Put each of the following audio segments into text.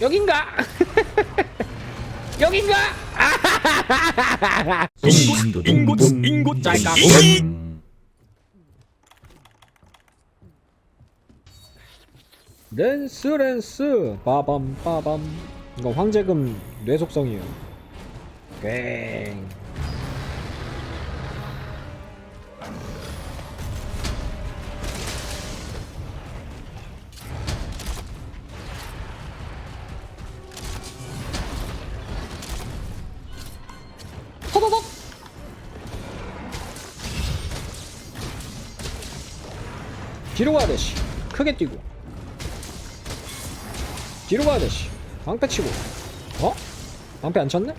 여긴가? 여긴가? 인곳 인곳 인곳 짤까? 랜스 랜스 빠밤 빠밤 이거 황제금 뇌속성이에요 꽹 터더덕 뒤로 가야 돼, 씨. 크게 뛰고. 뒤로 가야 돼, 씨. 방패 치고. 어? 방패 안 쳤네?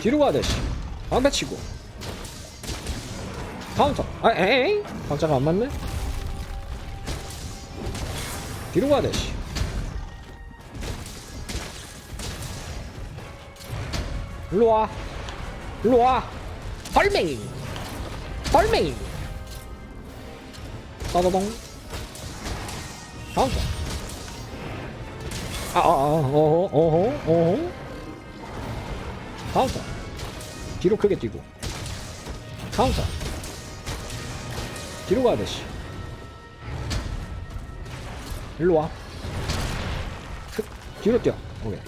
뒤로 가야 돼, 씨. 방패 치고. 카운터. 아, 에이? 박자가 안 맞네? 뒤로 가야 돼, 씨. 일로 와. 일로 와. 헐맹이. 헐맹이. 따다동. 카운터. 아, 아, 아, 어허, 어허, 어허. 카운터. 뒤로 크게 뛰고. 카운터. 뒤로 가야 돼, 씨. 일로 와. 슥, 뒤로 뛰어. 오케이.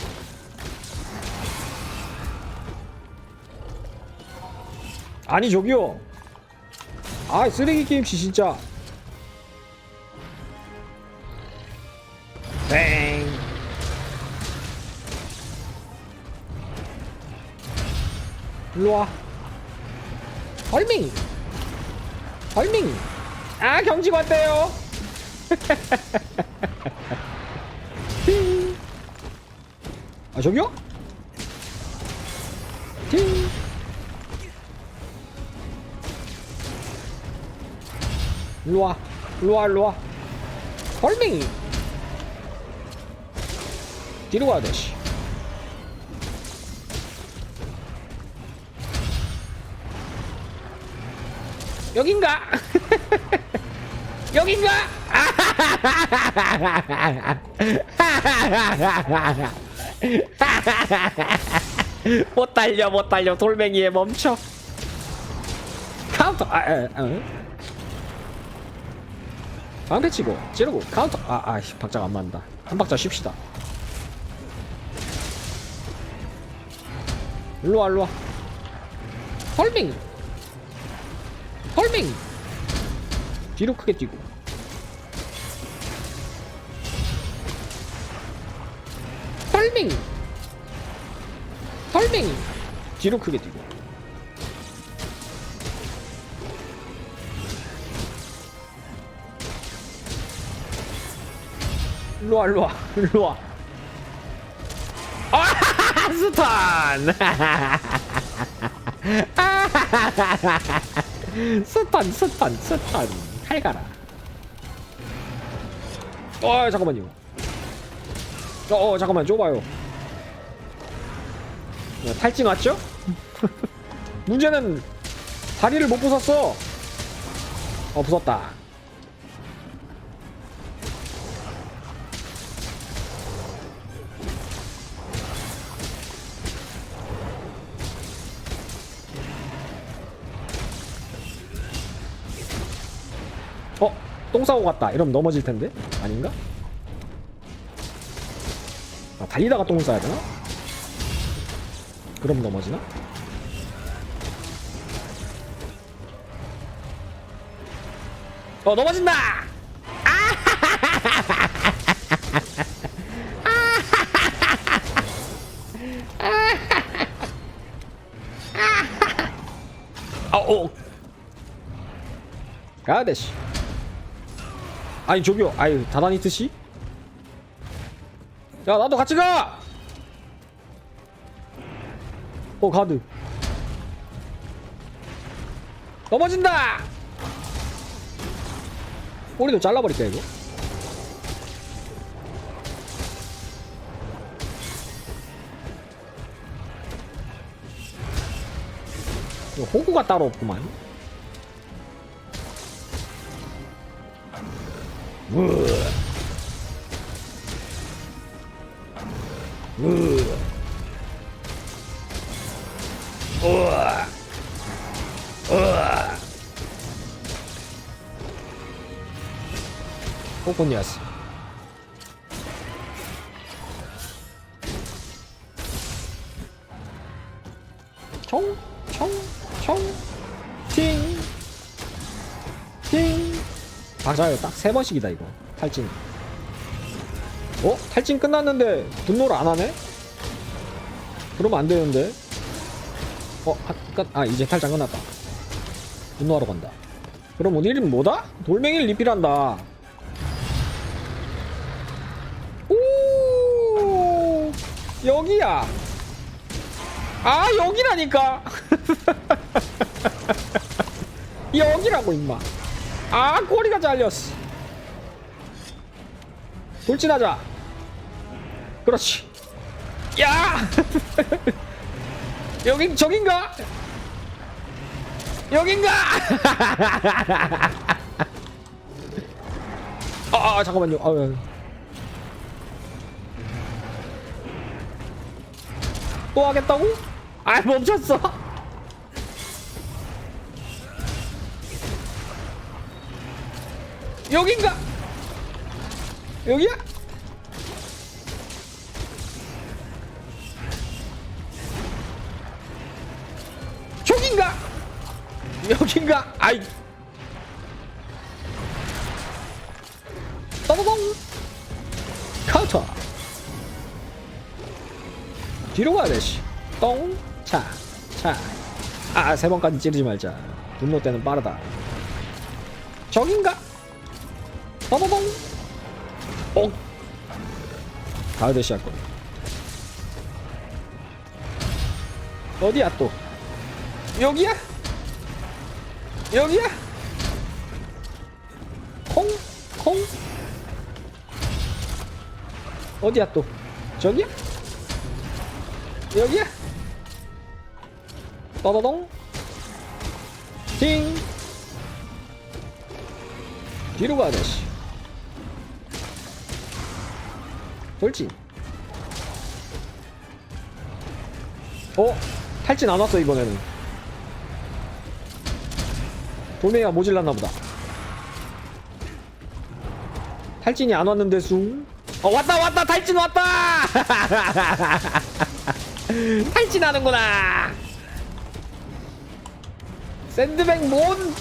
아니 저기요. 아 쓰레기 게임씨 진짜. 뱅. 일로와. 헐밍. 헐밍. 아 경직 왔대요. 팅. 아 저기요? 팅 일로와 일로와 일로와 헐맹이 뒤로 가야 돼씨 여긴가? 여긴가? 못 달려 못 달려 돌멩이에 멈춰 카운터 아, 아, 아. 방패 치고 찌르고. 카운터. 아아 박자가 안 맞는다. 한 박자 쉽시다. 일로와 일로와. 헐밍! 헐밍! 뒤로 크게 뛰고. 헐밍! 헐밍! 뒤로 크게 뛰고 일로 와 일로 와 일로 와. 아 스탄! 스탄 스탄 스탄. 칼 가라. 어 잠깐만요. 어, 어 잠깐만 좁아요. 야, 탈진 왔죠? 문제는 다리를 못 부쉈어. 어 부쉈다 어? 똥 싸고 갔다 이러면 넘어질 텐데? 아닌가? 아, 달리다가 똥을 싸야 되나? 그럼 넘어지나? 어 넘어진다! 아, 오. 가야되시 아니 저기요 아유 다다니트 씨? 야 나도 같이 가! 어 가드 넘어진다! 꼬리도 잘라버릴까? 이거 호구가 따로 없구만 코코니아스 총, 총, 총. 맞아요. 딱 세 번씩이다 이거. 탈진. 어? 탈진 끝났는데 분노를 안 하네? 그러면 안 되는데. 어, 아, 끝. 아 이제 탈장 끝났다. 분노하러 간다. 그럼 오늘 이름 뭐다? 돌멩이를 리필한다. 오, 여기야. 아 여기라니까. 여기라고 임마. 아 꼬리가 잘렸어. 돌진하자. 그렇지. 야. 여긴 저긴가? 여긴가? 아, 아 잠깐만요. 아유. 또 하겠다고? 아 멈췄어. 여긴가? 여기야? 저긴가? 여긴가? 아이 떠보공 카운터 뒤로 가야 돼 씨 똥 차 차 아 세 번까지 찌르지 말자 분노 때는 빠르다 저긴가? 떠보공 어 가야 돼씨 할 거야 어디야 또 여기야? 여기야? 콩? 콩? 어디야 또? 저기야? 여기야? 떠더동? 팅! 뒤로 돼, 돌진. 어? 탈진 안 왔어, 이번에는. 돌멩이가 모질랐나 보다. 탈진이 안 왔는데 숭. 어 왔다 왔다 탈진 왔다. 탈진하는구나. 샌드백 몬.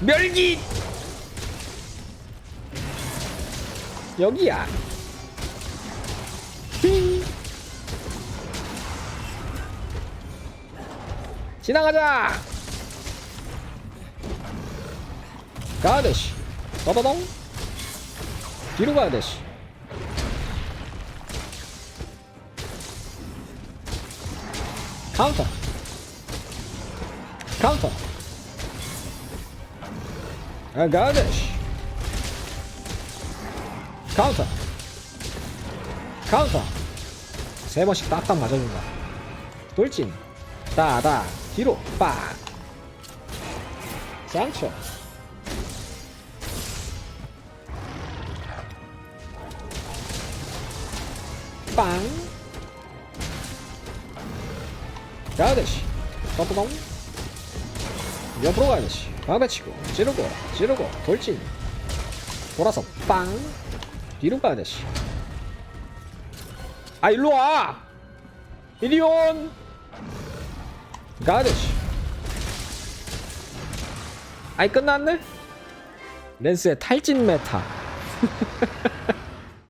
멸기. 여기야. 지나가자. 가야 되시. 떠더동. 뒤로 가야 되시. 카운터. 카운터. 아, 가야 되시. 카운터. 카운터. 세 번씩 딱딱 맞아준다. 돌진. 따다. 뒤로. 빡. 상처. 빵. 가야되시. 떠뿌동. 옆으로 가야되시. 방배치고, 찌르고, 찌르고, 돌진. 돌아서 빵. 뒤로 가야되시. 아, 일로 와! 이리 온! 가야되시. 아이, 끝났네? 랜스의 탈진 메타.